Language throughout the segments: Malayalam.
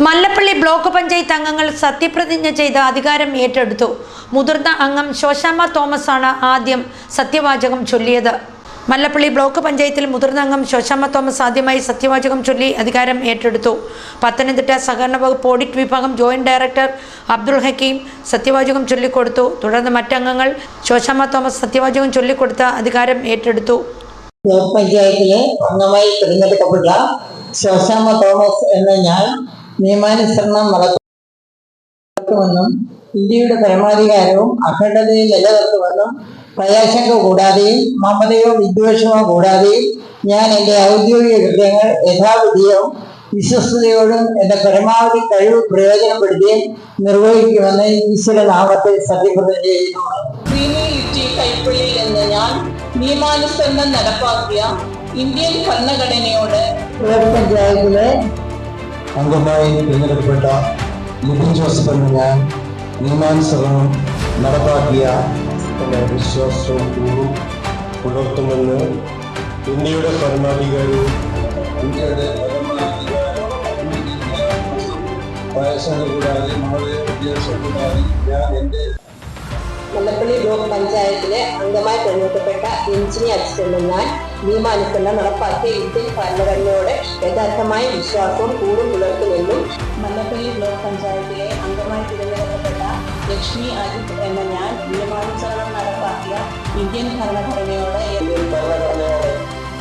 മല്ലപ്പള്ളി ബ്ലോക്ക് പഞ്ചായത്ത് അംഗങ്ങൾ സത്യപ്രതിജ്ഞ ചെയ്ത് അധികാരം ഏറ്റെടുത്തു. മുതിർന്ന അംഗം ശോശാമ്മ തോമസ് ആണ് ആദ്യം സത്യവാചകം ചൊല്ലിയത്. മല്ലപ്പള്ളി ബ്ലോക്ക് പഞ്ചായത്തിൽ മുതിർന്ന അംഗം ശോശാമ്മ തോമസ് ആദ്യമായി സത്യവാചകം ചൊല്ലി അധികാരം ഏറ്റെടുത്തു. പത്തനംതിട്ട സഹകരണ വകുപ്പ് ഓഡിറ്റ് വിഭാഗം ജോയിന്റ് ഡയറക്ടർ അബ്ദുൾ ഹക്കീം സത്യവാചകം ചൊല്ലിക്കൊടുത്തു. തുടർന്ന് മറ്റംഗങ്ങൾ ശോശാമ്മ തോമസ് സത്യവാചകം ചൊല്ലിക്കൊടുത്ത് അധികാരം ഏറ്റെടുത്തു. ബ്ലോക്ക് പഞ്ചായത്തിലെ അംഗമായി തിരഞ്ഞെടുക്കപ്പെട്ട ശോശാമ്മ തോമസ് എന്ന ഞാൻ നിയമാനുസരണം വളർത്തുമെന്നും ഇന്ത്യയുടെ പരമാധികാരവും അഖണ്ഡതയും നിലനിർത്തുമെന്നും പ്രയാശങ്ക കൂടാതെയും മമതയോ വിദ്വേഷമോ കൂടാതെയും ഞാൻ എന്റെ ഔദ്യോഗിക കൃത്യങ്ങൾ യഥാവിധിയും വിശ്വസ്തയോടും എന്റെ പരമാവധി കഴിവ് പ്രയോജനപ്പെടുത്തിയും നിർവഹിക്കുമെന്ന് ഈശ്വര നാമത്തിൽ സത്യപ്രതിജ്ഞ ചെയ്യുന്നു. കൈപ്പള്ളി എന്ന ഞാൻ നിയമാനുസരണം നടപ്പാക്കിയ ഇന്ത്യൻ ഭരണഘടനയോട് പഞ്ചായത്തിലെ അംഗമായി തിരഞ്ഞെടുക്കപ്പെട്ട ലിബിൻ ജോസഫ് എന്ന ഞാൻ നിയമാനുസരണം നടപ്പാക്കിയ വിശ്വാസവും കൂറും പുലർത്തുമെന്ന് ഇന്ത്യയുടെ പരമാധികാരവും ഇന്ത്യയുടെ പരമാധികാരവും കൂടാതെ വളരെ വിദ്യാഭ്യാസം കൂടാതെ ഞാൻ എന്റെ മല്ലപ്പള്ളി ബ്ലോക്ക് പഞ്ചായത്തിലെ അംഗമായി തിരഞ്ഞെടുക്കപ്പെട്ട എഞ്ചിനീയർ അച്ഛൻ ഞാൻ നിയമാനുസരണം നടപ്പാക്കിയ ഇന്ത്യൻ ഭരണഘടനയോടെ യഥാർത്ഥമായ വിശ്വാസവും കൂടും പുലർത്തുമെന്നും മല്ലപ്പള്ളി ബ്ലോക്ക് പഞ്ചായത്തിലെ അംഗമായി തിരഞ്ഞെടുക്കപ്പെട്ട ലക്ഷ്മി അജിത് എന്ന ഞാൻ നിയമാനുസരണം നടപ്പാക്കിയ ഇന്ത്യൻ ഭരണഘടനയോടെ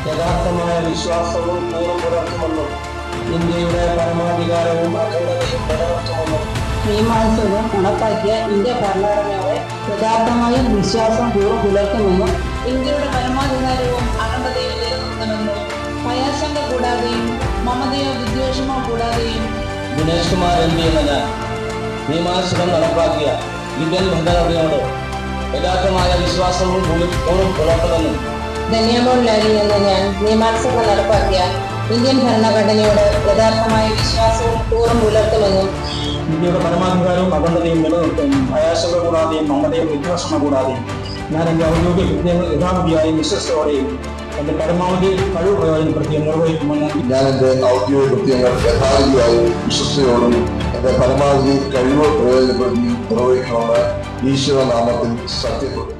യഥാർത്ഥമായ വിശ്വാസവും കൂറും പുലർത്തുമെന്നും ഇന്ത്യയുടെ പരമാധികാരവും അഖണ്ഡതയും നിലനിർത്തുമെന്നും. നിയമാനുസരണം നടപ്പാക്കിയ ഇന്ത്യ ഭരണഘടനയോടെ യഥാർത്ഥമായ വിശ്വാസം കൂറും പുലർത്തുമെന്നും ഇന്ത്യയുടെ പരമാധികാരവും അഖണ്ഡതയും നിലനിർത്തണമെന്നും ഭയാശങ്ക കൂടാതെയും മമതയോ വിദ്വേഷമോ കൂടാതെയും ദിനേഷ് കുമാർ എം പി എന്ന ഞാൻ നിയമാനുസൃതം നടപ്പാക്കിയ ഇന്ത്യൻ ഭരണഘടനയോട് യഥാർത്ഥമായ വിശ്വാസവും പുലർത്തുമെന്നും ധന്യമോൾ ലാലി എന്ന ഞാൻ നിയമാനുസൃതം നടപ്പാക്കിയ ഇന്ത്യൻ ഭരണഘടനയോട് യഥാർത്ഥമായ വിശ്വാസവും കൂറും പുലർത്തുമെന്നും ഇന്ത്യയുടെ പരമാധികാരവും അഖണ്ഡതയും നിലനിർത്തുമെന്നും ഭയാശങ്ക കൂടാതെയും മമതയും വിദ്വേഷമ കൂടാതെയും. ഞാൻ എന്റെ ഔദ്യോഗിക കൃത്യങ്ങൾ യഥാവിധിയായും വിശ്വസ്തയോടെയും എന്റെ പരമാവധി കഴിവ് പ്രയോജനപ്പെടുത്തിയും നിർവഹിക്കുമെന്ന് ഞാൻ എന്റെ ഔദ്യോഗിക കൃത്യങ്ങൾ യഥാവിധിയായും വിശ്വസ്തയോടും എന്റെ പരമാവധി കഴിവ് പ്രയോജനപ്പെടുത്തി നിർവഹിക്കുമെന്ന് ഈശ്വര നാമത്തിൽ സത്യപ്പെടുന്നു